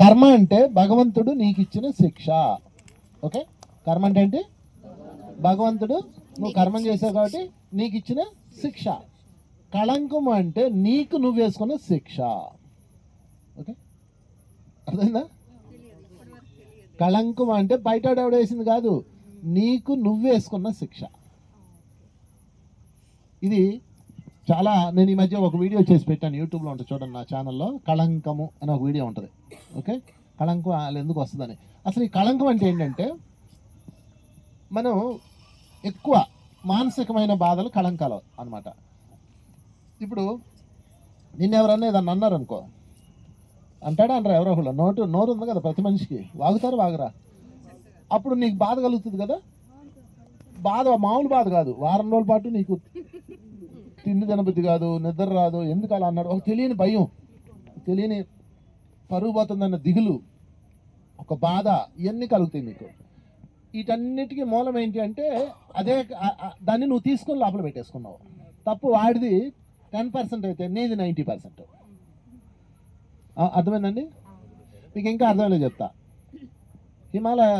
కర్మ అంటే భగవంతుడు నీకు ఇచ్చిన శిక్ష. ఓకే? కర్మ అంటే ఏంటి? భగవంతుడు నువ్వు కర్మం చేసావు కాబట్టి నీకు ఇచ్చిన శిక్ష. కళంకం అంటే నీకు నువ్వు వేసుకున్న శిక్ష. ఓకే? అర్థమైందా? కళంకం అంటే బయట ఎవడ వేసింది కాదు. నీకు నువ్వు వేసుకున్న శిక్ష. ఇది చాలా నేను ఈ మధ్య ఒక వీడియో చేసి పెట్టాను యూట్యూబ్లో ఉంటుంది చూడండి నా ఛానల్లో. కళంకము అని ఒక వీడియో ఉంటుంది. ఓకే? కళంకం వాళ్ళు ఎందుకు వస్తుందని. అసలు ఈ కళంకం అంటే ఏంటంటే మనం ఎక్కువ మానసికమైన బాధలు కళంకాలు అన్నమాట. ఇప్పుడు నిన్న ఎవరన్నా ఏదన్నా అన్నారు అనుకో అంటాడా అంటారా ఎవరో ఒకళ్ళు? నోటు నోరు ఉంది కదా ప్రతి మనిషికి. వాగుతారు వాగరా? అప్పుడు నీకు బాధ కలుగుతుంది కదా? బాధ మామూలు బాధ కాదు. వారం రోజుల పాటు నీకు తిండి తినబుద్ధి కాదు నిద్ర రాదు ఎందుకు అలా అన్నాడు? ఒక తెలియని భయం తెలియని పరుగు పోతుందన్న దిగులు ఒక బాధ ఇవన్నీ కలుగుతాయి మీకు. వీటన్నిటికీ మూలం ఏంటి అంటే అదే దాన్ని నువ్వు తీసుకొని లోపల పెట్టేసుకున్నావు. తప్పు వాడిది టెన్ పర్సెంట్ అయితే నీది నైంటీ పర్సెంట్. అర్థమైందండి? మీకు ఇంకా అర్థమైనా చెప్తా. హిమాలయ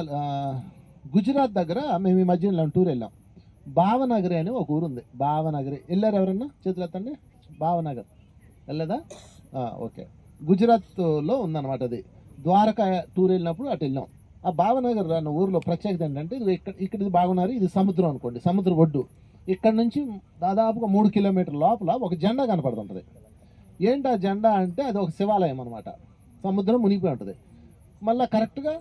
గుజరాత్ దగ్గర మేము ఈ మధ్య వెళ్ళాం టూర్ వెళ్ళాం. భావనగరి అని ఒక ఊరు ఉంది భావనగరి. వెళ్ళారు ఎవరన్నా? చేతులు ఎత్తండి. భావనగర్. వెళ్ళదా? ఓకే. గుజరాత్లో ఉందన్నమాట అది. ద్వారకా టూర్ వెళ్ళినప్పుడు అటు వెళ్ళాం. ఆ భావనగర్ అన్న ఊరిలో ప్రత్యేకత ఏంటంటే ఇది ఇక్కడ ఇక్కడ ఇది బాగున్నారు ఇది సముద్రం అనుకోండి సముద్ర ఒడ్డు. ఇక్కడ నుంచి దాదాపుగా మూడు కిలోమీటర్ లోపల ఒక జెండా కనపడుతుంటుంది. ఏంటి ఆ జెండా అంటే అది ఒక శివాలయం అనమాట సముద్రం మునిగిపోయి ఉంటుంది. మళ్ళీ కరెక్ట్గా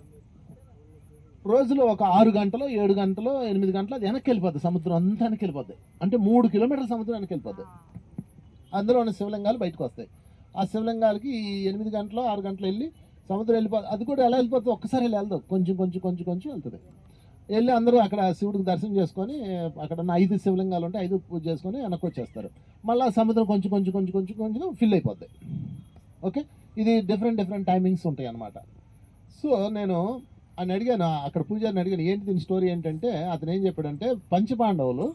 రోజులో ఒక ఆరు గంటలో ఏడు గంటలో ఎనిమిది గంటలు అది వెనక్కి వెళ్ళిపోద్ది. సముద్రం అంతా వెనక్కి వెళ్ళిపోద్ది. అంటే మూడు కిలోమీటర్ల సముద్రం వెనక్కి వెళ్ళిపోద్ది. అందులో ఉన్న శివలింగాలు బయటకు వస్తాయి. ఆ శివలింగాలకి ఈ ఎనిమిది గంటలు ఆరు గంటలు వెళ్ళి సముద్రం వెళ్ళిపోతుంది అది కూడా ఎలా వెళ్ళిపోతుంది ఒక్కసారి వెళ్ళి కొంచెం కొంచెం కొంచెం కొంచెం వెళ్తుంది. వెళ్ళి అందరూ అక్కడ శివుడికి దర్శనం చేసుకొని అక్కడ ఉన్న ఐదు శివలింగాలు ఉంటే ఐదు పూజ చేసుకొని వెనక్కి వచ్చేస్తారు మళ్ళీ సముద్రం కొంచెం కొంచెం కొంచెం కొంచెం కొంచెం ఫిల్ అయిపోద్ది. ఓకే? ఇది డిఫరెంట్ డిఫరెంట్ టైమింగ్స్ ఉంటాయి అన్నమాట సో నేను అని అడిగాను అక్కడ పూజారిని అడిగాను ఏంటి దీని స్టోరీ ఏంటంటే అతను ఏం చెప్పాడంటే పంచపాండవులు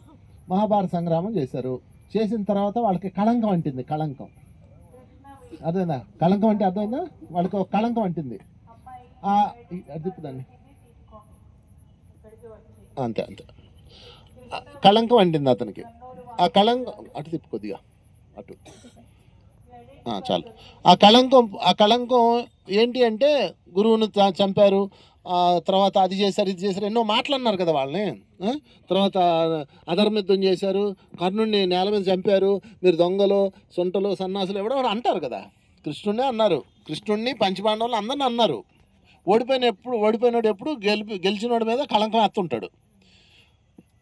మహాభారత సంగ్రామం చేశారు. చేసిన తర్వాత వాళ్ళకి కళంకం అంటింది కళంకం. అర్థమైందా కళంకం అంటే అర్థమైందా? వాళ్ళకి ఒక కళంకం అంటింది. ఆ, తిప్పుదాన్ని అంతే అంతే. కళంకం అంటింది అతనికి. ఆ కళంకం అటు తిప్పు కొద్దిగా అటు. చాలు. ఆ కళంకం ఆ కళంకం ఏంటి అంటే గురువును చంపారు. తర్వాత అది చేశారు ఇది చేశారు ఎన్నో మాటలు అన్నారు కదా వాళ్ళని తర్వాత అధర్మిత్వం చేశారు కర్ణుడిని నేల మీద చంపారు మీరు దొంగలు సొంటలు సన్నాసులు ఎవడో అంటారు కదా. కృష్ణుడినే అన్నారు. కృష్ణుడిని పంచపాండవులు అందరిని అన్నారు. ఓడిపోయిన ఎప్పుడు ఓడిపోయినాడు ఎప్పుడు గెలిపి గెలిచినోడి మీద కళంకం ఎత్తుంటాడు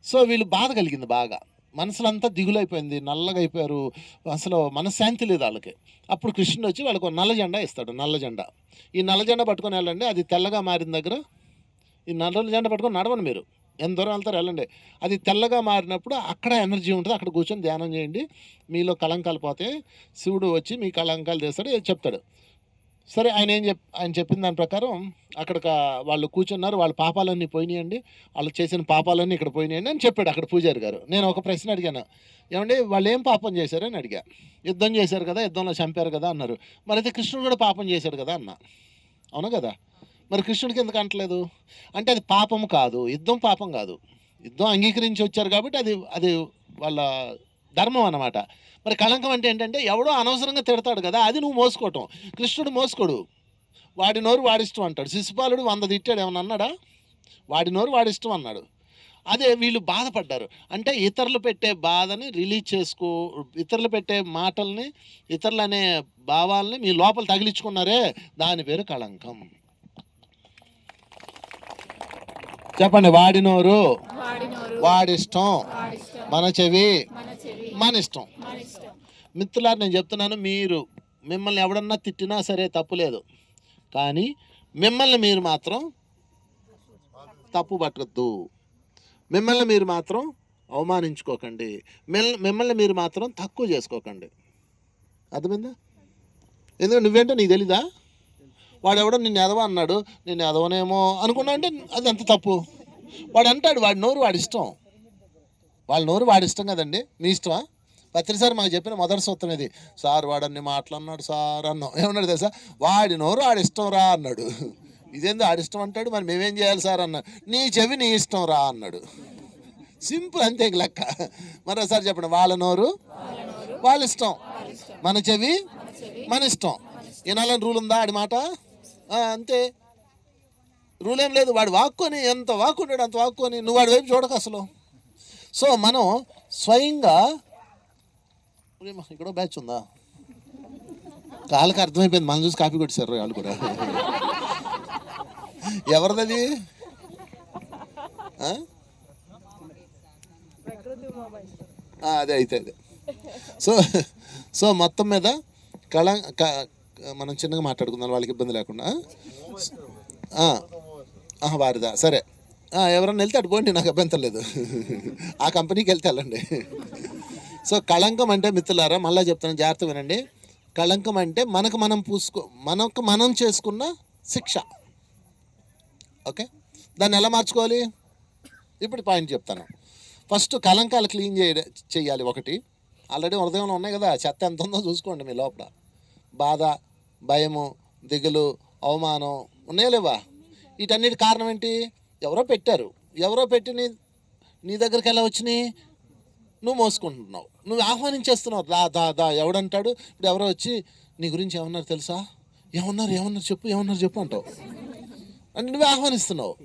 సో వీళ్ళు బాధ కలిగింది బాగా. మనసులంతా దిగులైపోయింది నల్లగా అయిపోయారు. అసలు మనశ్శాంతి లేదు వాళ్ళకి. అప్పుడు కృష్ణుడు వచ్చి వాళ్ళకు ఒక నల్ల జెండా ఇస్తాడు నల్ల జెండా. ఈ నల్ల జెండా పట్టుకొని వెళ్ళండి అది తెల్లగా మారిన దగ్గర ఈ నల్ల జెండా పట్టుకొని నడవండి మీరు. ఎంత దూరం వెళ్తారు వెళ్ళండి. అది తెల్లగా మారినప్పుడు అక్కడ ఎనర్జీ ఉంటుంది అక్కడ కూర్చొని ధ్యానం చేయండి. మీలో కళంకాలు పోతే శివుడు వచ్చి మీ కళంకాలు చేస్తాడు చెప్తాడు. సరే ఆయన ఏం చెప్ ఆయన చెప్పిన దాని ప్రకారం అక్కడ వాళ్ళు కూర్చున్నారు వాళ్ళ పాపాలన్నీ పోయినాయండి వాళ్ళు చేసిన పాపాలన్నీ ఇక్కడ పోయినాయండి అని చెప్పాడు అక్కడ పూజారి గారు. నేను ఒక ప్రశ్న అడిగాను. ఏమండి వాళ్ళు ఏం పాపం చేశారని అడిగా. యుద్ధం చేశారు కదా యుద్ధంలో చంపారు కదా అన్నారు. మరి అయితే కృష్ణుడు కూడా పాపం చేశాడు కదా అన్న. అవును కదా? మరి కృష్ణుడికి ఎందుకు అంటలేదు? అంటే అది పాపం కాదు యుద్ధం పాపం కాదు. యుద్ధం అంగీకరించి వచ్చారు కాబట్టి అది అది వాళ్ళ ధర్మం అన్నమాట. మరి కళంకం అంటే ఏంటంటే ఎవడో అనవసరంగా తిడతాడు కదా అది నువ్వు మోసుకోవటం. కృష్ణుడు మోసుకోడు. వాడి నోరు వాడిష్టం అంటాడు. శిశుపాలుడు వంద తిట్టాడు ఏమన్నా అన్నాడా? వాడి నోరు వాడిష్టం అన్నాడు. అదే వీళ్ళు బాధపడ్డారు. అంటే ఇతరులు పెట్టే బాధని రిలీజ్ చేసుకో ఇతరులు పెట్టే మాటల్ని ఇతరులు అనే భావాల్ని మీ లోపల తగిలించుకున్నారే? దాని పేరు కళంకం. చెప్పండి వాడి నోరు వాడిష్టం మన చెవి మన ఇష్టం. మిత్రులారు నేను చెప్తున్నాను మీరు మిమ్మల్ని ఎవడన్నా తిట్టినా సరే తప్పులేదు కానీ మిమ్మల్ని మీరు మాత్రం తప్పు పట్టద్దు. మిమ్మల్ని మీరు మాత్రం అవమానించుకోకండి. మిమ్మల్ని మీరు మాత్రం తక్కువ చేసుకోకండి. అర్థమైందా? ఎందుకంటే నువ్వేంటో నీకు తెలీదా? వాడు ఎవడో నిన్ను ఎదవ అన్నాడు నేను ఎదవనేమో అనుకున్నా అంటే అది ఎంత తప్పు. వాడు అంటాడు వాడి నోరు వాడి ఇష్టం. వాళ్ళ నోరు వాడి ఇష్టం కదండి. మీ ఇష్టమా? పత్రిసారి మాకు చెప్పిన మొదటి సూత్రం ఇది. సార్ వాడన్ని మాటలన్నాడు సార్ అన్నాం. ఏమన్నాడు తెలుసా? వాడి నోరు ఆడిష్టం రా అన్నాడు. ఇదేందో ఆడిష్టం అంటాడు మరి మేమేం చేయాలి సార్ అన్నాడు. నీ చెవి నీ ఇష్టం రా అన్నాడు. సింపుల్ అంతే లెక్క. మరోసారి చెప్పండి. వాళ్ళ నోరు వాళ్ళ ఇష్టం మన చెవి మన ఇష్టం. వినాలని రూల్ ఉందా ఆడి మాట? అంతే. రూల్ ఏం లేదు. వాడు వాక్కుని ఎంత వాక్కుంటాడు అంత వాక్కుని నువ్వు వాడి వైపు చూడక అసలు. సో మనం స్వయంగా ఇక్కడ బ్యాచ్ ఉందా? వాళ్ళకి అర్థమైపోయింది. మనం చూసి కాపీ కొట్టేశారు వాళ్ళు కూడా. ఎవరిదది? అదే అయితే అదే. సో సో మొత్తం మీద కళ క- మనం చిన్నగా మాట్లాడుకుందాం వాళ్ళకి ఇబ్బంది లేకుండా. వారిదా. సరే. ఎవరన్నా వెళ్తే అటు పోండి నాకు అభ్యంతరం లేదు. ఆ కంపెనీకి వెళ్తే వెళ్ళండి. సో కళంకం అంటే మిత్రులారా మళ్ళీ చెప్తాను జాగ్రత్త వినండి. కళంకం అంటే మనకు మనం పూసుకో మనకు మనం చేసుకున్న శిక్ష. ఓకే? దాన్ని ఎలా మార్చుకోవాలి? ఇప్పుడు పాయింట్ చెప్తాను. ఫస్ట్ కలంకాలు క్లీన్ చేయ చేయాలి ఒకటి. ఆల్రెడీ హృదయంలో ఉన్నాయి కదా చెత్త ఎంత ఉందో చూసుకోండి మీ లోపల. బాధ భయము దిగులు అవమానం ఉన్నాయా లేవా? వీటన్నిటి కారణం ఏంటి? ఎవరో పెట్టారు. ఎవరో పెట్టి నీ నీ దగ్గరికి ఎలా వచ్చినాయి? నువ్వు మోసుకుంటున్నావు. నువ్వు ఆహ్వానించేస్తున్నావు. దా దా దా ఎవడంటాడు? ఇప్పుడు ఎవరో వచ్చి నీ గురించి ఏమన్నారు తెలుసా? ఏమన్నారు ఏమన్నారు చెప్పు ఏమన్నారు చెప్పు అంటావు. అంటే నువ్వు ఆహ్వానిస్తున్నావు.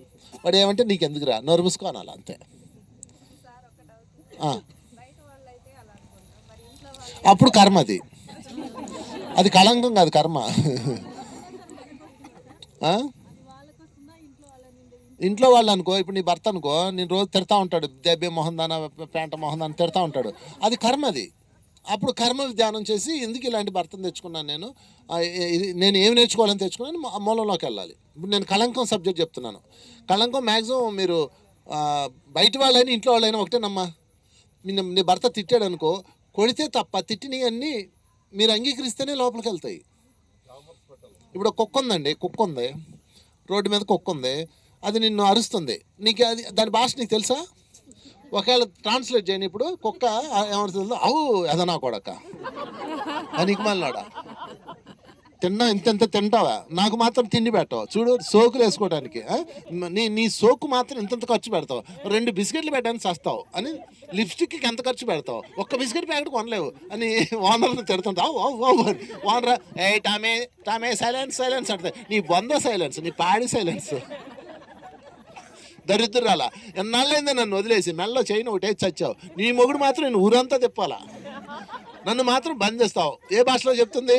వాడు ఏమంటే నీకు ఎందుకురా నోరు మూసుకో అనాలి అంతే. అప్పుడు కర్మ అది. అది కళంకం కాదు కర్మ. ఆ? ఇంట్లో వాళ్ళు అనుకో ఇప్పుడు నీ భర్త అనుకో నేను రోజు తిడతా ఉంటాడు దెబ్బే మొహందాన పేంట మొహందాన తిడతా ఉంటాడు. అది కర్మ అది. అప్పుడు కర్మ ధ్యానం చేసి ఎందుకు ఇలాంటి భర్తను తెచ్చుకున్నాను నేను? నేను ఏం నేర్చుకోవాలని తెచ్చుకున్నాను? ఆ మూలంలోకి వెళ్ళాలి. ఇప్పుడు నేను కళంకం సబ్జెక్ట్ చెప్తున్నాను. కళంకం మ్యాక్సిమం మీరు బయట వాళ్ళైనా ఇంట్లో వాళ్ళైనా ఒకటేనమ్మా నిన్ను నీ భర్త తిట్టాడు అనుకో కొడితే తప్ప తిట్టినవి అన్నీ మీరు అంగీకరిస్తేనే లోపలికి వెళ్తాయి. ఇప్పుడు కుక్క ఉందండి కుక్క ఉంది. రోడ్డు మీద కుక్క ఉంది. అది నిన్ను అరుస్తుంది. నీకు అది దాని భాష నీకు తెలుసా? ఒకవేళ ట్రాన్స్లేట్ చేయని ఇప్పుడు కుక్క ఏమవుతుందో అవు అదనా కొడక. నీకు మళ్ళాడా. తిన్నా ఇంత ఇంత తింటావా? నాకు మాత్రం తిండి పెట్టావు. చూడు సోకులు వేసుకోవడానికి నీ నీ సోకు మాత్రం ఇంతంత ఖర్చు పెడతావు. రెండు బిస్కెట్లు పెట్టడానికి చస్తావు అని లిప్స్టిక్కి ఎంత ఖర్చు పెడతావు? ఒక్క బిస్కెట్ ప్యాకెట్ కొనలేవు అని ఓనర్ని తిడుతుంటావు ఓనర్ ఏ టామే టామే సైలెన్స్ సైలెన్స్ అంటే నీ బొంద సైలెన్స్ నీ పాడి సైలెన్స్. దరిద్రాల ఎన్నాళ్ళైందే నన్ను వదిలేసి మెల్లో చేయను ఒకటే చచ్చావు. నీ మొగుడు మాత్రం నేను ఊరంతా తిప్పాలా. నన్ను మాత్రం బంద్ చేస్తావు. ఏ భాషలో చెప్తుంది?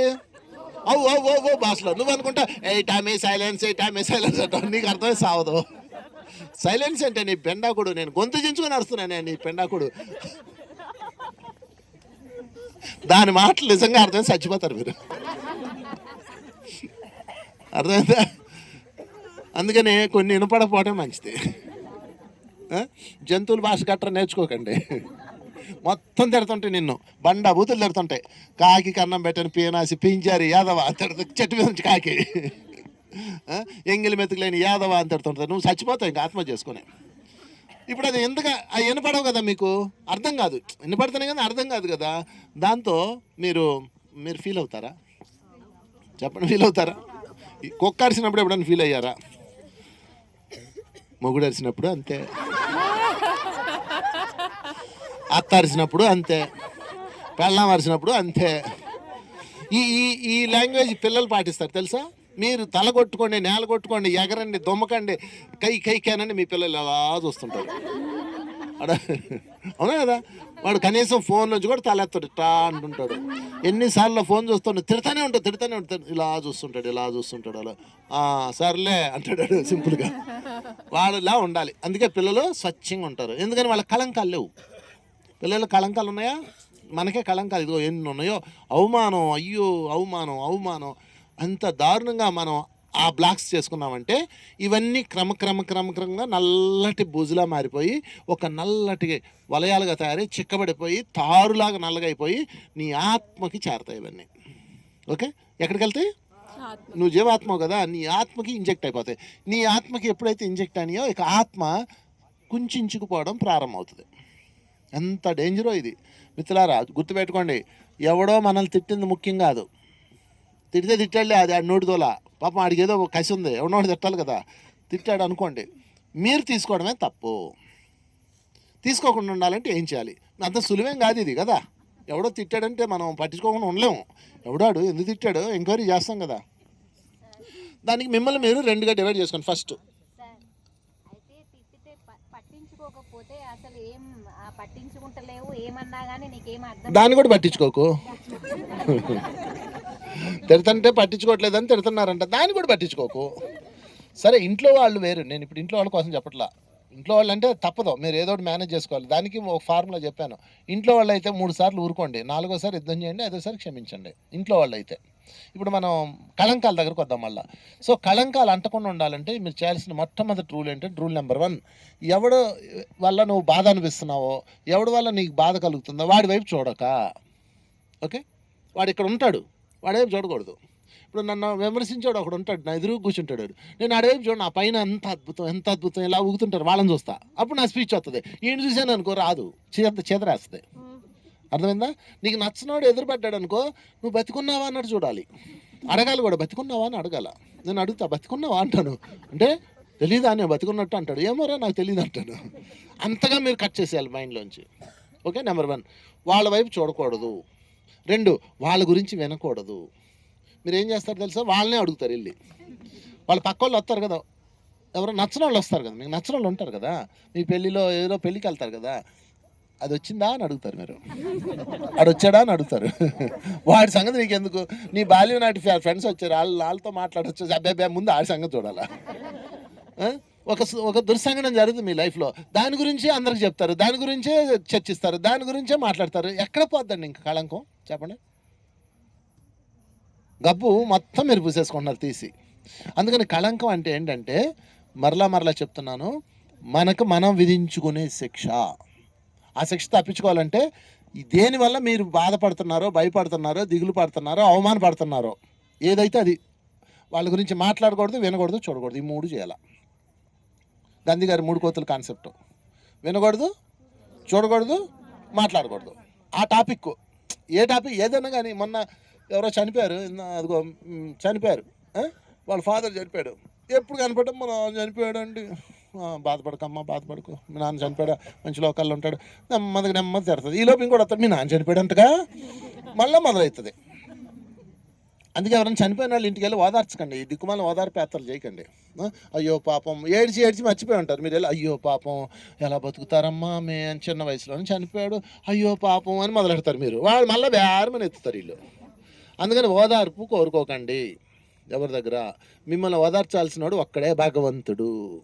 అవు అవు ఓ ఓ భాషలో. నువ్వు అనుకుంటా ఏ టైమే సైలెన్స్ ఏ టైమే సైలెన్స్ అంటావు నీకు అర్థమే సావదు. సైలెన్స్ అంటే నీ పెండాకుడు. నేను గొంతు చించుకొని నడుస్తున్నానే నీ పెండాకుడు. దాని మాటలు నిజంగా అర్థం చచ్చిపోతారు మీరు. అర్థమైందా? అందుకనే కొన్ని వినపడకపోవడం మంచిది. జంతువుల భాష గట్రా నేర్చుకోకండి. మొత్తం తిడుతుంటాయి నిన్ను. బండ బూతులు తిడుతుంటాయి. కాకి కన్నం పెట్టని పీనాసి పింజారి యాదవ తిడుతు చెట్టు మీద నుంచి కాకి. ఎంగిలి మెతుకులేని యాదవ అని తిడుతుంటారు నువ్వు చచ్చిపోతావు ఇంకా ఆత్మ చేసుకునే. ఇప్పుడు అది ఎందుకు అవి వినపడవు కదా మీకు? అర్థం కాదు. వినపడుతున్నాయి కానీ అర్థం కాదు కదా. దాంతో మీరు మీరు ఫీల్ అవుతారా? చెప్పండి ఫీల్ అవుతారా? ఈ కుక్క అరిసినప్పుడు ఎప్పుడైనా ఫీల్ అయ్యారా? మొగుడు అరిసినప్పుడు అంతే. అత్త అరిసినప్పుడు అంతే. పెళ్ళాం అరిసినప్పుడు అంతే. ఈ ఈ ఈ లాంగ్వేజ్ పిల్లలు పాటిస్తారు తెలుసా? మీరు తల కొట్టుకోండి నేల కొట్టుకోండి ఎగరండి దుమ్మకండి కై కై కేనండి మీ పిల్లలు అలా చూస్తుంటారు. అవునా కదా? వాడు కనీసం ఫోన్ నుంచి కూడా తలెత్తాడు. టా అంటుంటాడు. ఎన్నిసార్లు ఫోన్ చూస్తుండే తిడతానే ఉంటాడు తిడతానే ఉంటాడు. ఇలా చూస్తుంటాడు ఇలా చూస్తుంటాడు అలా. సర్లే అంటాడు సింపుల్గా వాళ్ళలా ఉండాలి. అందుకే పిల్లలు స్వచ్ఛంగా ఉంటారు. ఎందుకని? వాళ్ళ కళంకాలు లేవు. పిల్లలు కళంకాలు ఉన్నాయా? మనకే కళంకాలు. ఇదిగో ఎన్ని ఉన్నాయో? అవమానం అయ్యో అవమానం అవమానం. అంత దారుణంగా మనం ఆ బ్లాక్స్ చేసుకున్నామంటే ఇవన్నీ క్రమక్రమ క్రమక్రమంగా నల్లటి బూజులా మారిపోయి ఒక నల్లటి వలయాలుగా తయారై చిక్కబడిపోయి తారులాగా నల్లగా అయిపోయి నీ ఆత్మకి చేరతాయి ఇవన్నీ. ఓకే? ఎక్కడికి వెళ్తాయి నువ్వు జీవాత్మ కదా నీ ఆత్మకి ఇంజెక్ట్ అయిపోతాయి. నీ ఆత్మకి ఎప్పుడైతే ఇంజెక్ట్ అయినాయో ఇక ఆత్మ కుంచుకుపోవడం ప్రారంభమవుతుంది. ఎంత డేంజరో ఇది. మిత్రులారా గుర్తుపెట్టుకోండి. ఎవడో మనల్ని తిట్టింది ముఖ్యం కాదు. తిడితే తిట్టాడులే అది ఆడి నోటిదోలా పాపం ఆడికి ఏదో ఒక కసి ఉంది. ఎవడోడు తిట్టాలి కదా. తిట్టాడు అనుకోండి. మీరు తీసుకోవడమే తప్పు. తీసుకోకుండా ఉండాలంటే ఏం చేయాలి? అంత సులువేం కాదు ఇది కదా. ఎవడో తిట్టాడంటే మనం పట్టించుకోకుండా ఉండలేము. ఎవడాడు? ఎందుకు తిట్టాడో? ఎంక్వైరీ చేస్తాం కదా. దానికి మిమ్మల్ని మీరు రెండుగా డివైడ్ చేసుకోండి ఫస్ట్ దాన్ని కూడా పట్టించుకోకు. తిడుతుంటే పట్టించుకోవట్లేదని తిడుతున్నారంట. దాన్ని కూడా పట్టించుకోకు. సరే ఇంట్లో వాళ్ళు వేరు. నేను ఇప్పుడు ఇంట్లో వాళ్ళ కోసం చెప్పట్లా. ఇంట్లో వాళ్ళు అంటే తప్పదు. మీరు ఏదో ఒకటి మేనేజ్ చేసుకోవాలి. దానికి ఒక ఫార్ములా చెప్పాను. ఇంట్లో వాళ్ళు అయితే మూడు సార్లు ఊరుకోండి. నాలుగోసారి యుద్ధం చేయండి. ఐదోసారి క్షమించండి. ఇంట్లో వాళ్ళు అయితే. ఇప్పుడు మనం కళంకాల దగ్గరకు వద్దాం మళ్ళా. సో కళంకాలు అంటకుండా ఉండాలంటే మీరు చేయాల్సిన మొట్టమొదటి రూల్ ఏంటంటే రూల్ నెంబర్ వన్. ఎవడు వల్ల నువ్వు బాధ అనిపిస్తున్నావో ఎవడి వల్ల నీకు బాధ కలుగుతుందో వాడి వైపు చూడక. ఓకే? వాడు ఇక్కడ ఉంటాడు. వాడేం చూడకూడదు. ఇప్పుడు నన్ను విమర్శించాడు ఒకడు ఉంటాడు నా ఎదురు కూర్చుంటాడు నేను అడవేపు చూడు నా పైన ఎంత అద్భుతం ఎంత అద్భుతం ఇలా ఊగుతుంటారు వాళ్ళని చూస్తా. అప్పుడు నా స్పీచ్ వస్తుంది ఈయన చూశాను అనుకో రాదు. చేత చేతరేస్తుంది అర్థమైందా? నీకు నచ్చినోడు ఎదురుపడ్డాడు అనుకో నువ్వు బతికున్నావా అన్నట్టు చూడాలి. అడగాలి కూడా బతికున్నావా అని అడగాల. నేను అడుగుతా బతికున్నావా అంటాను. అంటే తెలీదా నేను బతికున్నట్టు అంటాడు. ఏమోరా నాకు తెలియదు అంటాను అంతగా మీరు కట్ చేసేయాలి మైండ్లోంచి ఓకే నెంబర్ వన్ వాళ్ళ వైపు చూడకూడదు. రెండు వాళ్ళ గురించి వినకూడదు. మీరు ఏం చేస్తారు తెలుసా? వాళ్ళనే అడుగుతారు వెళ్ళి. వాళ్ళ పక్క వాళ్ళు వస్తారు కదా. ఎవరో నచ్చిన వాళ్ళు వస్తారు కదా. మీకు నచ్చిన వాళ్ళు ఉంటారు కదా. మీ పెళ్ళిలో ఏదో పెళ్ళికి వెళ్తారు కదా. అది వచ్చిందా అని అడుగుతారు మీరు. ఆడు వచ్చాడా అని అడుగుతారు. వాడి సంగతి నీకు ఎందుకు నీ బాల్యం నాటి ఫ్రెండ్స్ వచ్చారు. వాళ్ళు వాళ్ళతో మాట్లాడచ్చు. అబ్బాయి ముందు ఆడి సంగతి చూడాలా. ఒక ఒక దుర్సంగనం జరుగుతుంది మీ లైఫ్లో. దాని గురించి అందరికి చెప్తారు. దాని గురించే చర్చిస్తారు. దాని గురించే మాట్లాడతారు. ఎక్కడ పోద్దండి ఇంక కళంకం? చెప్పండి. గబ్బు మొత్తం మీరు పూసేసుకుంటున్నారు తీసి. అందుకని కళంకం అంటే ఏంటంటే మరలా మరలా చెప్తున్నాను మనకు మనం విధించుకునే శిక్ష. ఆ శిక్ష తప్పించుకోవాలంటే దేనివల్ల మీరు బాధపడుతున్నారో భయపడుతున్నారో దిగులు పడుతున్నారో అవమానపడుతున్నారో ఏదైతే అది వాళ్ళ గురించి మాట్లాడకూడదు వినకూడదు చూడకూడదు ఈ మూడు చేయాలి. గాంధీ గారి మూడు కోతుల కాన్సెప్ట్. వినకూడదు చూడకూడదు మాట్లాడకూడదు. ఆ టాపిక్ ఏ టాపిక్ ఏదైనా కానీ మొన్న ఎవరో చనిపోయారు అదిగో చనిపోయారు వాళ్ళ ఫాదర్ చనిపోయాడు. ఎప్పుడు కనపడడం మన చనిపోయాడు అండి బాధపడకమ్మా బాధపడకు. మీ నాన్న చనిపోయాడు? మంచి లోకాల్లో ఉంటాడు. నెమ్మదిగా నెమ్మది తెరుతుంది ఈ లోపు ఇంకోటి వస్తాడు. మీ నాన్న చనిపోయాడు అంటగా మళ్ళీ మొదలవుతుంది. అందుకే ఎవరైనా చనిపోయిన వాళ్ళు ఇంటికి వెళ్ళి ఓదార్చకండి. ఈ దిక్కుమాల ఓదార్పు యాత్రలు చేయకండి అయ్యో పాపం. ఏడ్చి ఏడ్చి మర్చిపోయి ఉంటారు. మీరు వెళ్ళి అయ్యో పాపం ఎలా బతుకుతారమ్మా మే చిన్న వయసులోనే చనిపోయాడు. అయ్యో పాపం అని మొదలెడతారు మీరు. వాళ్ళు మళ్ళీ వేరమని ఎత్తుతారు వీళ్ళు. అందుకని ఓదార్పు కోరుకోకండి. ఎవరి దగ్గర? మిమ్మల్ని ఓదార్చాల్సినోడు ఒక్కడే భగవంతుడు.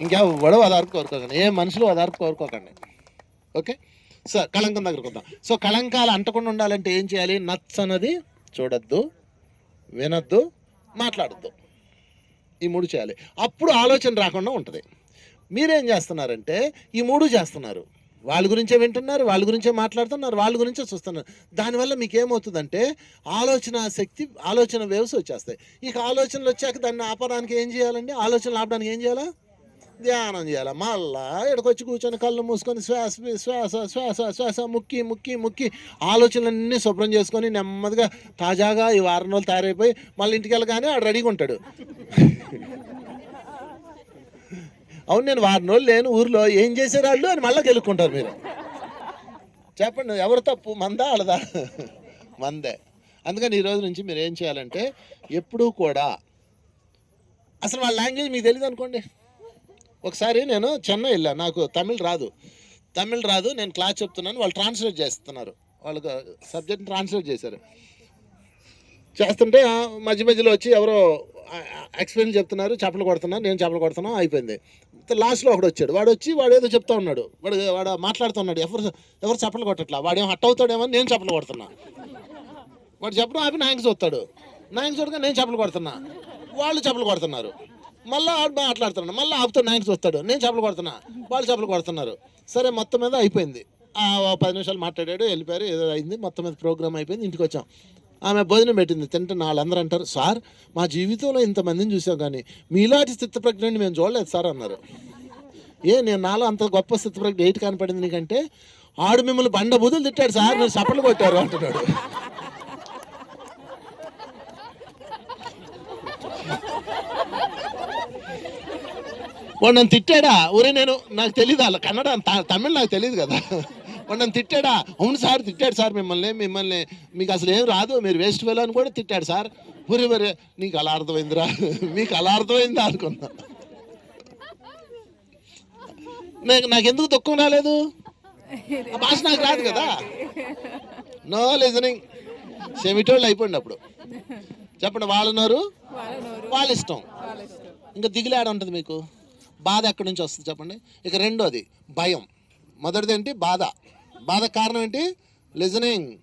ఇంకెవడో ఓదార్పు కోరుకోకండి. ఏ మనుషులు ఓదార్పు కోరుకోకండి. ఓకే? సో కళంకం దగ్గరకు వద్దాం. సో కళంకాలు అంటకుండా ఉండాలంటే ఏం చేయాలి? నచ్చనది చూడద్దు వినద్దు మాట్లాడద్దు. ఈ మూడు చేయాలి. అప్పుడు ఆలోచన రాకుండా ఉంటుంది. మీరేం చేస్తున్నారంటే ఈ మూడు చేస్తున్నారు. వాళ్ళ గురించే వింటున్నారు వాళ్ళ గురించే మాట్లాడుతున్నారు వాళ్ళ గురించే చూస్తున్నారు. దానివల్ల మీకు ఏమవుతుందంటే ఆలోచన శక్తి ఆలోచన వేవ్స్ వచ్చేస్తాయి. ఇక ఆలోచనలు వచ్చాక దాన్ని ఆపడానికి ఏం చేయాలండి? ఆలోచనలు ఆపడానికి ఏం చేయాలా? ధ్యానం చేయాలి? మళ్ళా ఇక్కడికొచ్చి కూర్చొని కళ్ళు మూసుకొని శ్వాస శ్వాస శ్వాస శ్వాస ముక్కి ముక్కి ముక్కి ఆలోచనలన్నీ శుభ్రం చేసుకొని నెమ్మదిగా తాజాగా ఈ వారం రోజులు తయారైపోయి మళ్ళీ ఇంటికి వెళ్ళగానే ఆడు రెడీగా ఉంటాడు. అవును నేను వారం రోజులు లేను ఊర్లో. ఏం చేసేవాళ్ళు అని మళ్ళీ గెలుక్కుంటారు మీరు. చెప్పండి ఎవరు తప్పు? మందా అలదా మందే. అందుకని ఈ రోజు నుంచి మీరు ఏం చేయాలంటే ఎప్పుడూ కూడా అసలు వాళ్ళ లాంగ్వేజ్ మీకు తెలియదు అనుకోండి ఒకసారి నేను చెన్నై వెళ్ళాను నాకు తమిళ్ రాదు. తమిళ్ రాదు నేను క్లాస్ చెప్తున్నాను వాళ్ళు ట్రాన్స్లేట్ చేస్తున్నారు. వాళ్ళకు సబ్జెక్ట్ ట్రాన్స్లేట్ చేశారు. చేస్తుంటే మధ్య మధ్యలో వచ్చి ఎవరో ఎక్స్ప్లెయిన్ చెప్తున్నారు చప్పలు కొడుతున్నారు నేను చెప్పలు కొడుతున్నా అయిపోయింది. లాస్ట్లో ఒకడు వచ్చాడు. వాడు వచ్చి వాడు ఏదో చెప్తా ఉన్నాడు. వాడు వాడు మాట్లాడుతున్నాడు ఎవరు ఎవరు చెప్పలు కొట్టట్లా? వాడు ఏం హట్ అవుతాడేమో నేను చప్పలు కొడుతున్నా. వాడు చెప్పడం ఆపి నాయకు చూస్తాడు. నాయకు చూడగా నేను చెప్పలు కొడుతున్నా. వాళ్ళు చెప్పలు కొడుతున్నారు. మళ్ళీ ఆడు మాట్లాడుతున్నాడు. మళ్ళీ ఆపుతాడు నాయకు వస్తాడు. నేను చేపలు కొడుతున్నా. వాళ్ళు చేపలు కొడుతున్నారు. సరే మొత్తం మీద అయిపోయింది. పది నిమిషాలు మాట్లాడాడు వెళ్ళిపోయారు. ఏదో అయింది. మొత్తం మీద ప్రోగ్రామ్ అయిపోయింది. ఇంటికి వచ్చాం. ఆమె భోజనం పెట్టింది. తింటున్న వాళ్ళందరూ అంటారు సార్ మా జీవితంలో ఇంతమందిని చూసాం కానీ మీలాంటి స్థితి ప్రజ్ఞని మేము చూడలేదు సార్ అన్నారు. ఏ నేను నాలో అంత గొప్ప స్థితిప్రజ్ఞ ఎయిట్ కనపడింది నీకంటే? ఆడు మిమ్మల్ని బండ బుద్ధులు తిట్టాడు సార్ మీరు చప్పలు కొట్టారు అంటున్నాడు. వాడు నన్ను తిట్టాడా? ఒరే నేను నాకు తెలియదు అలా కన్నడ తమిళ్ నాకు తెలియదు కదా. వాడు నన్ను తిట్టాడా? అవును సార్ తిట్టాడు సార్ మిమ్మల్ని మిమ్మల్ని. మీకు అసలు ఏం రాదు మీరు వేస్ట్ అని కూడా తిట్టాడు సార్. ఒరే ఒరే నీకు అలా అర్థమైందిరా? మీకు అలా అర్థమైందా అనుకున్నా. నాకు నాకెందుకు దుఃఖం రాలేదు? ఆ భాష నాకు రాదు కదా. నో లిజనింగ్ సెమిటోళ్ళు అయిపోయింది అప్పుడు. చెప్పండి వాళ్ళున్నారు వాళ్ళ ఇష్టం. ఇంకా దిగులాడ ఉంటుంది మీకు? బాధ ఎక్కడి నుంచి వస్తుంది చెప్పండి? ఇక రెండోది భయం. మొదటిది ఏంటి? బాధ. బాధ కారణం ఏంటి? లిజనింగ్.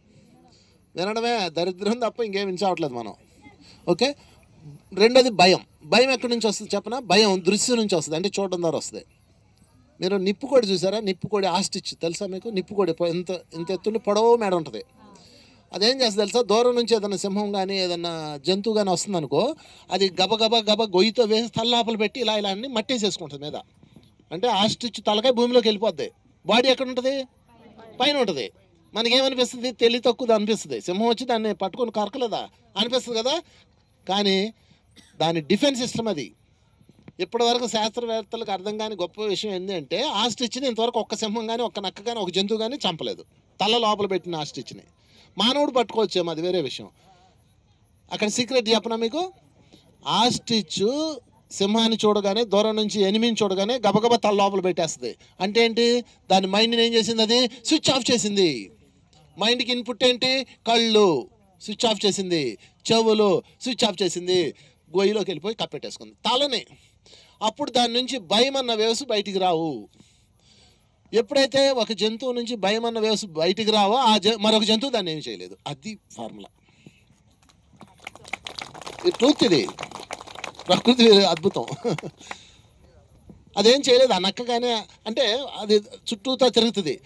వినడమే దరిద్రం తప్ప ఇంకేం వినచావట్లేదు మనం. ఓకే? రెండోది భయం. భయం ఎక్కడి నుంచి వస్తుంది చెప్పనా? భయం దృశ్యం నుంచి వస్తుంది. అంటే చూడడం ద్వారా వస్తుంది. మీరు నిప్పుకోడి చూసారా? నిప్పుకోడి ఆస్టిచ్ తెలుసా మీకు? నిప్పుకోడి ఎంత ఎంత ఇంత ఎత్తుండి పొడవు మేడ ఉంటుంది. అదేం చేస్తుంది తెలుసా? దూరం నుంచి ఏదైనా సింహం కానీ ఏదైనా జంతువు కానీ వస్తుంది అనుకో అది గబగబ గబ గొయ్యితో వేసి తల లోపల పెట్టి ఇలా ఇలా అన్ని మట్టేసేసుకుంటుంది మీద. అంటే ఆస్టిచ్ తలకాయ భూమిలోకి వెళ్ళిపోద్ది. బాడీ ఎక్కడ ఉంటుంది? పైన ఉంటుంది. మనకేమనిపిస్తుంది? తెలివి తక్కువది అనిపిస్తుంది. సింహం వచ్చి దాన్ని పట్టుకొని కరకలేదా? అనిపిస్తుంది కదా? కానీ దాని డిఫెన్స్ సిస్టమ్ అది. ఇప్పటివరకు శాస్త్రవేత్తలకు అర్థం కాని గొప్ప విషయం ఏంటంటే ఆ స్టిచ్ని ఇంతవరకు ఒక్క సింహం కానీ ఒక్క నక్క కానీ ఒక జంతువు కానీ చంపలేదు. తల లోపల పెట్టిన ఆ స్టిచ్ని. మానవుడు పట్టుకోవచ్చేమో అది వేరే విషయం. అక్కడ సీక్రెట్ చెప్పనా మీకు? ఆస్టిచ్ సింహాన్ని చూడగానే దూరం నుంచి ఎనిమిని చూడగానే గబగబా తల లోపల పెట్టేస్తుంది. అంటే ఏంటి? దాని మైండ్ని ఏం చేసింది అది? స్విచ్ ఆఫ్ చేసింది. మైండ్కి ఇన్పుట్ ఏంటి? కళ్ళు. స్విచ్ ఆఫ్ చేసింది. చెవులు. స్విచ్ ఆఫ్ చేసింది. గొయ్యిలోకి వెళ్ళిపోయి కప్పెట్టేసుకుంది. తలని. అప్పుడు దాని నుంచి భయం అన్న వేవ్స్ బయటికి రావు. ఎప్పుడైతే ఒక జంతువు నుంచి భయం అన్న వేవ్స్ బయటికి రావో ఆ జ మరొక జంతువు దాన్ని ఏమి చేయలేదు. అది ఫార్ములా. ట్రూత్ ఇది. ప్రకృతి అద్భుతం. అదేం చేయలేదు. అనక్కగానే అంటే అది చుట్టూతో తిరుగుతుంది.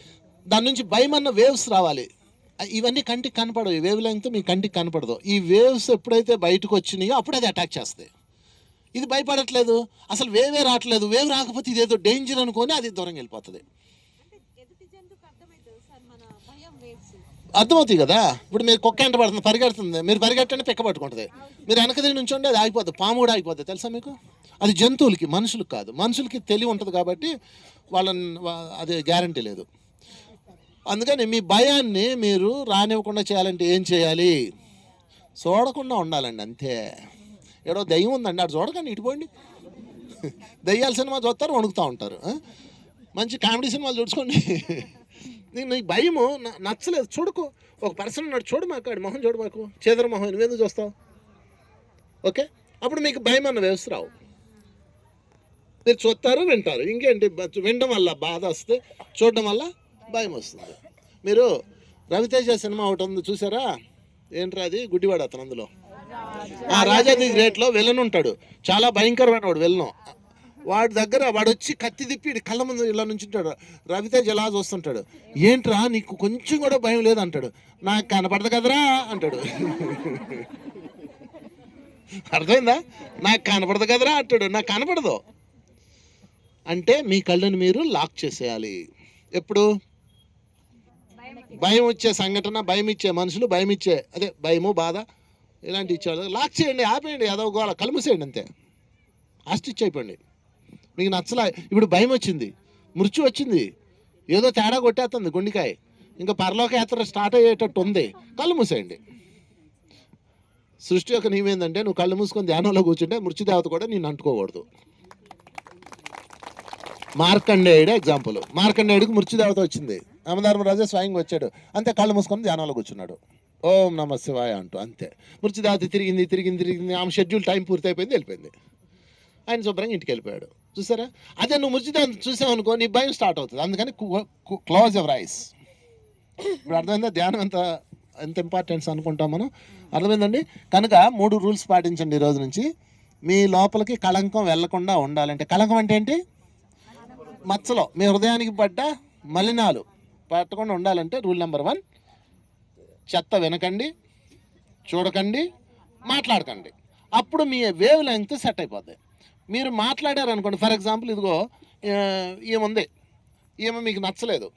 దాని నుంచి భయం అన్న వేవ్స్ రావాలి. ఇవన్నీ కంటికి కనపడవు. ఈ వేవ్ లెంగ్త్ మీ కంటికి కనపడదు. ఈ వేవ్స్ ఎప్పుడైతే బయటకు వచ్చినాయో అప్పుడు అది అటాక్ చేస్తాయి. ఇది భయపడట్లేదు. అసలు వేవే రావట్లేదు. వేవ్ రాకపోతే ఇదేదో డేంజర్ అనుకొని అది దూరంగా వెళ్ళిపోతుంది. అర్థమవుతుంది కదా? ఇప్పుడు మీరు కుక్క ఎంట పడుతుంది? పరిగెడుతుంది. మీరు పరిగెట్టండి పిక్క పట్టుకుంటుంది. మీరు వెనక తిరిగి నుంచి అది ఆగిపోతుంది పాము కూడా ఆగిపోతుంది తెలుసా మీకు? అది జంతువులకి మనుషులకు కాదు. మనుషులకి తెలివి ఉంటుంది కాబట్టి వాళ్ళని అది గ్యారంటీ లేదు. అందుకని మీ భయాన్ని మీరు రానివ్వకుండా చేయాలంటే ఏం చేయాలి? చూడకుండా ఉండాలండి అంతే. ఏడో దయ్యం ఉందండి అటు చూడకండి ఇటుపోండి దయ్యాల సినిమా చూస్తారు వణుకుతూ ఉంటారు. మంచి కామెడీ సినిమాలు చూసుకోండి. నీకు భయము నచ్చలేదు. చూడుకో. ఒక పర్సన్ ఉన్నాడు చూడు మాకు ఆడి మొహం చూడు మాకు. చేదర మొహం నువ్వెందుకు చూస్తావు? ఓకే? అప్పుడు మీకు భయం అన్న వ్యవస్థ రావు. మీరు చూస్తారు వింటారు. ఇంకేంటి? వినడం వల్ల బాధ వస్తే చూడడం వల్ల భయం వస్తుంది. మీరు రవితేజ సినిమా ఒకటి ఉంది చూసారా? ఏంట్రా అది? గుడ్డివాడు అతను అందులో. ఆ రాజాది గ్రేట్లో విలన్ ఉంటాడు. చాలా భయంకరమైన వాడు విలను. వాడి దగ్గర వాడు వచ్చి కత్తి తిప్పి కళ్ళ ముందు ఇలా నుంచి ఉంటాడు రవితేజ్ ఎలా చూస్తుంటాడు. ఏంట్రా నీకు కొంచెం కూడా భయం లేదు అంటాడు నాకు కనపడదు కదరా అంటాడు. అర్థమైందా? నాకు కనపడదు కదరా అంటాడు. నాకు కనపడదు. అంటే మీ కళ్ళని మీరు లాక్ చేసేయాలి. ఎప్పుడు? భయం వచ్చే సంఘటన భయం ఇచ్చే మనుషులు భయం ఇచ్చే అదే భయము బాధ ఇలాంటి ఇచ్చేవాళ్ళు. లాక్ చేయండి ఆపేయండి ఏదో గోళ కలుమసేయండి అంతే. ఆస్టిచ్ అయిపోండి మీకు నచ్చలే. ఇప్పుడు భయం వచ్చింది. మృత్యు వచ్చింది. ఏదో తేడా కొట్టేస్తుంది గుండెకాయ. ఇంకా పరలోక యాత్ర స్టార్ట్ అయ్యేటట్టు ఉంది. కళ్ళు మూసేయండి. సృష్టి యొక్క నీవేందంటే నువ్వు కళ్ళు మూసుకొని ధ్యానంలో కూర్చుంటే మృత్యుదేవత కూడా నేను అంటుకోకూడదు. మార్కండేయుడే ఎగ్జాంపుల్. మార్కండేయుడికి మృత్యుదేవత వచ్చింది. రామధర్మరాజు స్వయంగా వచ్చాడు. అంతే కళ్ళు మూసుకొని ధ్యానంలో కూర్చున్నాడు. ఓం నమ శివాయ అంటూ అంతే. మృత్యుదేవత తిరిగింది తిరిగింది తిరిగింది. ఆమె షెడ్యూల్ టైం పూర్తయిపోయింది వెళ్ళిపోయింది. ఆయన శుభ్రంగా ఇంటికి వెళ్ళిపోయాడు. చూసారా? అదే నువ్వు మృత్యుదేవత చూసావు అనుకో నీ భయం స్టార్ట్ అవుతుంది. అందుకని క్లోజ్ ఎవర్ ఐస్ ఇప్పుడు అర్థమైందా? ధ్యానం ఎంత ఎంత ఇంపార్టెన్స్ అనుకుంటాం మనం? అర్థమైందండి? కనుక మూడు రూల్స్ పాటించండి ఈరోజు నుంచి. మీ లోపలికి కళంకం వెళ్ళకుండా ఉండాలంటే కళంకం అంటే ఏంటి? మచ్చలో. మీ హృదయానికి పడ్డ మలినాలు పట్టకుండా ఉండాలంటే రూల్ నెంబర్ వన్ చెత్త వినకండి చూడకండి మాట్లాడకండి. అప్పుడు మీ వేవ్ లెంగ్త్ సెట్ అయిపోద్ది. మీరు మాట్లాడారు అనుకోండి ఫర్ ఎగ్జాంపుల్ ఇదిగో ఏముంది ఈమె ఈమె మీకు నచ్చలేదు.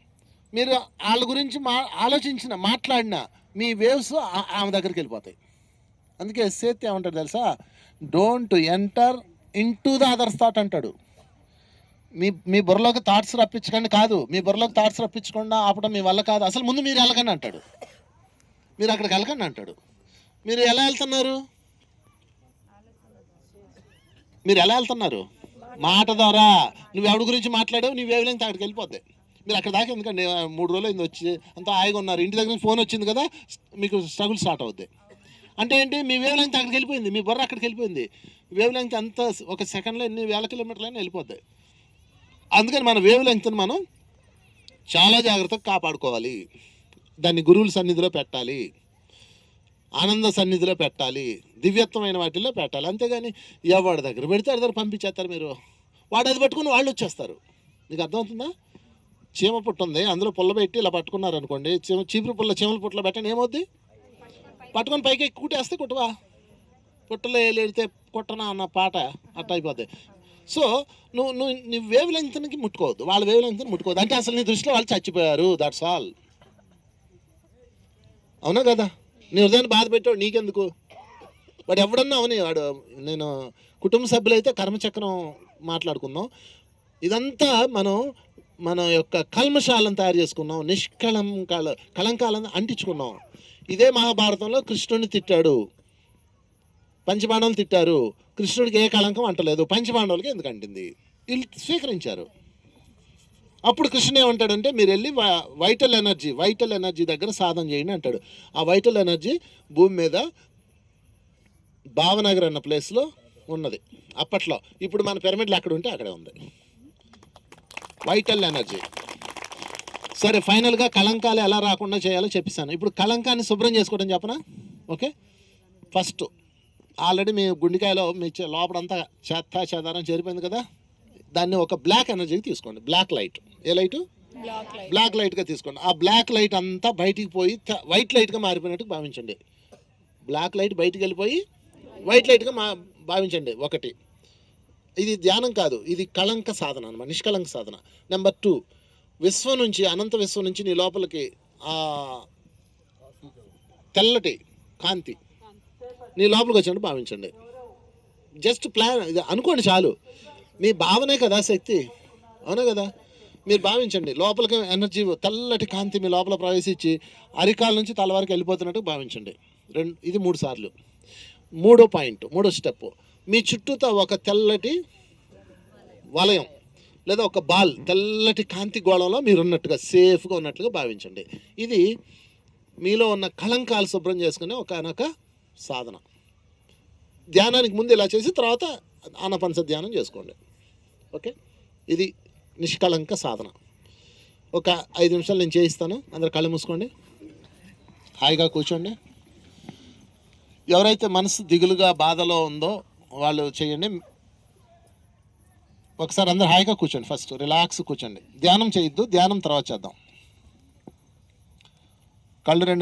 మీరు వాళ్ళ గురించి మా ఆలోచించిన మాట్లాడిన మీ వేవ్స్ ఆమె దగ్గరికి వెళ్ళిపోతాయి. అందుకే సేత్ ఏమంటాడు తెలుసా? Don't enter into the others thought అంటాడు. మీ మీ బుర్రలోకి థాట్స్ రప్పించకండి కాదు. మీ బుర్రలోకి థాట్స్ రప్పించకుండా ఆపడం మీ వల్ల కాదు. అసలు ముందు మీరు వెళ్ళకండి అంటాడు. మీరు అక్కడికి వెళ్ళకండి అంటాడు. మీరు ఎలా వెళ్తున్నారు? మీరు ఎలా వెళ్తున్నారు? మాట ద్వారా. నువ్వు ఎవడి గురించి మాట్లాడావు? నీ వేవ్ లెంగ్త్ అక్కడికి వెళ్ళిపోద్ది. మీరు అక్కడ దాకా ఎందుకండి? మూడు రోజులు అయింది వచ్చి. అంతా హాయిగా ఉన్నారు. ఇంటి దగ్గర ఫోన్ వచ్చింది కదా మీకు స్ట్రగుల్ స్టార్ట్ అవుద్ది. అంటే ఏంటి? మీ వేవ్ లెంగ్త్ అక్కడికి వెళ్ళిపోయింది. మీ బుర్ర అక్కడికి వెళ్ళిపోయింది. వేవ్ లెంగ్త్ అంత ఒక సెకండ్లో ఎన్ని వేల కిలోమీటర్లైనా వెళ్ళిపోద్ది. అందుకని మన వేవ్ లెంగ్త్ని మనం చాలా జాగ్రత్తగా కాపాడుకోవాలి. దాన్ని గురువుల సన్నిధిలో పెట్టాలి. ఆనంద సన్నిధిలో పెట్టాలి దివ్యత్వమైన వాటిల్లో పెట్టాలి. అంతేగాని ఎవరి దగ్గర పెడితే దగ్గర పంపించేస్తారు మీరు. వాడు అది పట్టుకుని వాళ్ళు వచ్చేస్తారు. నీకు అర్థమవుతుందా? చీమ పుట్టు ఉంది అందులో పుల్ల పెట్టి ఇలా పట్టుకున్నారు అనుకోండి చీమ చీపురు పుల్ల చీమల పుట్టలో పెట్టండి ఏమవుద్ది? పట్టుకొని పైకి కూటేస్తే కుట్టేస్తే కుట్టవా? పుట్టలో ఏలితే కుట్టనా అన్న పాట అట్ట అయిపోద్ది. సో నువ్వు నువ్వు నీ వేవ్ లెంగ్త్కి ముట్టుకోవద్దు. వాళ్ళ వేవ్ లెంగ్త్ని ముట్టుకోవద్దు. అంటే అసలు నీ దృష్టిలో వాళ్ళు చచ్చిపోయారు దట్స్ ఆల్ అవునా కదా? నీ హృదయాన్ని బాధ పెట్టాడు నీకెందుకు? వాడు ఎవడన్నా అవని వాడు నేను కుటుంబ సభ్యులైతే కర్మచక్రం మాట్లాడుకుందాం. ఇదంతా మనం మన యొక్క కల్మశాలను తయారు చేసుకున్నాం నిష్కళంకాల కళంకాలను అంటించుకున్నాం. ఇదే మహాభారతంలో కృష్ణుడిని తిట్టాడు. పంచపాండవులు తిట్టారు. కృష్ణుడికి ఏ కళంకం అంటలేదు. పంచపాండవులకి ఎందుకు అంటింది? వీళ్ళు స్వీకరించారు. అప్పుడు కృష్ణుడు ఏమంటాడంటే మీరు వెళ్ళి వైటల్ ఎనర్జీ వైటల్ ఎనర్జీ దగ్గర సాధన చేయండి అంటాడు. ఆ వైటల్ ఎనర్జీ భూమి మీద భావనగర్ అన్న ప్లేస్లో ఉన్నది. అప్పట్లో. ఇప్పుడు మన పిరమిడ్లు అక్కడ ఉంటే అక్కడే ఉంది. వైటల్ ఎనర్జీ సరే ఫైనల్గా కళంకాలు ఎలా రాకుండా చేయాలో చెప్పిస్తాను. ఇప్పుడు కళంకాన్ని శుభ్రం చేసుకోవడం చెప్పనా? ఓకే? ఫస్ట్ ఆల్రెడీ మీ గుండెకాయలో మీ లోపలంతా చెత్త చెదారం చేరిపోయింది కదా? దాన్ని ఒక బ్లాక్ ఎనర్జీకి తీసుకోండి. బ్లాక్ లైట్ ఏ లైటు బ్లాక్ లైట్గా తీసుకోండి. ఆ బ్లాక్ లైట్ అంతా బయటికి పోయి వైట్ లైట్గా మారిపోయినట్టు భావించండి. బ్లాక్ లైట్ బయటికి వెళ్ళిపోయి వైట్ లైట్గా మా భావించండి. ఒకటి. ఇది ధ్యానం కాదు. ఇది కళంక సాధన అనమాట నిష్కళంక సాధన. నెంబర్ టూ విశ్వం నుంచి అనంత విశ్వం నుంచి నీ లోపలికి ఆ తెల్లటి కాంతి నీ లోపలికి వచ్చినట్టు భావించండి. జస్ట్ ప్లాన్ ఇది అనుకోండి చాలు. మీ భావనే కదా శక్తి? అవునా కదా? మీరు భావించండి. లోపలికి ఎనర్జీ తెల్లటి కాంతి మీ లోపల ప్రవేశించి అరికాల నుంచి తల వరకు వెళ్ళిపోతున్నట్టు భావించండి. రెండు ఇది మూడు సార్లు. మూడో పాయింట్ మూడో స్టెప్. మీ చుట్టూతో ఒక తెల్లటి వలయం లేదా ఒక బాల్ తెల్లటి కాంతి గోళంలో మీరు ఉన్నట్టుగా సేఫ్గా ఉన్నట్లుగా భావించండి. ఇది మీలో ఉన్న కళంకాలు శుభ్రం చేసుకునే ఒక అనొక సాధన. ధ్యానానికి ముందు ఇలా చేసి తర్వాత ఆనపంచ ధ్యానం చేసుకోండి. ఓకే? ఇది నిష్కళంక సాధన. ఒక ఐదు నిమిషాలు నేను చేయిస్తాను. అందరు కళ్ళు మూసుకోండి. హాయిగా కూర్చోండి. ఎవరైతే మనసు దిగులుగా బాధలో ఉందో వాళ్ళు చేయండి. ఒకసారి అందరు హాయిగా కూర్చోండి ఫస్ట్. రిలాక్స్ కూర్చోండి. ధ్యానం చేయొద్దు. ధ్యానం తర్వాత చేద్దాం. కళ్ళు రెండు